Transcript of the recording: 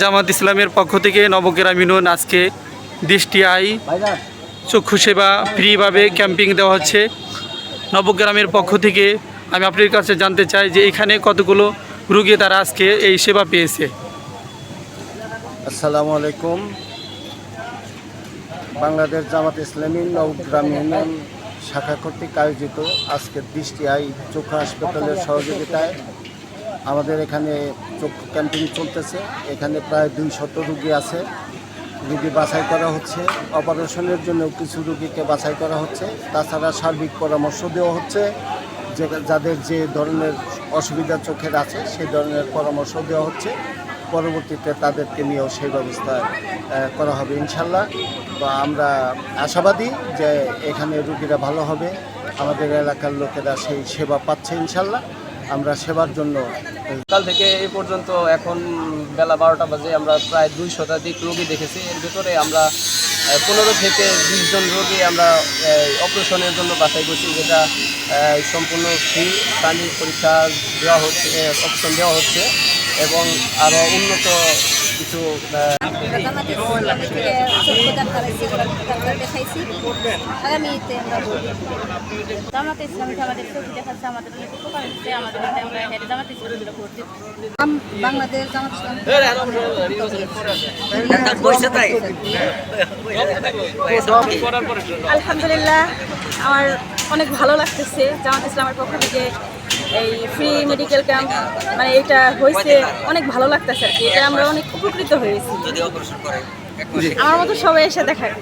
জামাত ইসলামের পক্ষ থেকে নবগ্রামীণ আজকে দৃষ্টি আই। চক্ষু সেবা ফ্রিভাবে ক্যাম্পিং দেওয়া হচ্ছে। নবগ্রামের পক্ষ থেকে আমি আপনার কাছে জানতে চাই যে এখানে কতগুলো রুগী তারা আজকে এই সেবা পেয়েছে। আসসালামু আলাইকুম। বাংলাদেশ জামাত ইসলামী নবগ্রাম ইউনিয়ন শাখা কর্তৃক আয়োজিত আজকের দৃষ্টি আই চক্ষু হাসপাতালের সহযোগিতায় আমাদের এখানে চক্ষু ক্যাম্পিং চলতেছে। এখানে প্রায় দুই শত রুগী আছে। রুগী বাছাই করা হচ্ছে। অপারেশনের জন্য কিছু রুগীকে বাছাই করা হচ্ছে। তাছাড়া সার্বিক পরামর্শ দেওয়া হচ্ছে। যে যাদের যে ধরনের অসুবিধা চোখের আছে, সেই ধরনের পরামর্শ দেওয়া হচ্ছে। পরবর্তীতে তাদেরকে নিয়েও সেই ব্যবস্থা করা হবে ইনশাল্লাহ। তো আমরা আশাবাদী যে এখানে রুগীরা ভালো হবে। আমাদের এলাকার লোকেরা সেই সেবা পাচ্ছে ইনশাল্লাহ। আমরা সেবার জন্য। সকাল থেকে এই পর্যন্ত এখন বেলা বারোটা বাজে, আমরা প্রায় দুই শতাধিক রোগী দেখেছি। এর ভিতরে আমরা পনেরো থেকে বিশ জন রোগী আমরা অপারেশনের জন্য বাছাই করছি যেটা সম্পূর্ণ ফ্রি প্রাণী পরীক্ষা দেওয়া হচ্ছে অপশন দেওয়া হচ্ছে এবং আরও উন্নত কিছু ইসলামী থেকে চক্ষু ডাক্তার ডাক্তার আমাদের চোখ জামাতে ইসলামী ভর্তি বাংলাদেশ জামাত আলহামদুলিল্লাহ, আমার অনেক ভালো লাগতেছে জামাত ইসলামের পক্ষ থেকে। এই ফ্রি মেডিকেল ক্যাম্প মানে এটা হয়েছে অনেক ভালো লাগতেছে আর কি। এটা আমরা অনেক উপকৃত হয়েছি। আমার মতো সবাই এসে দেখায়।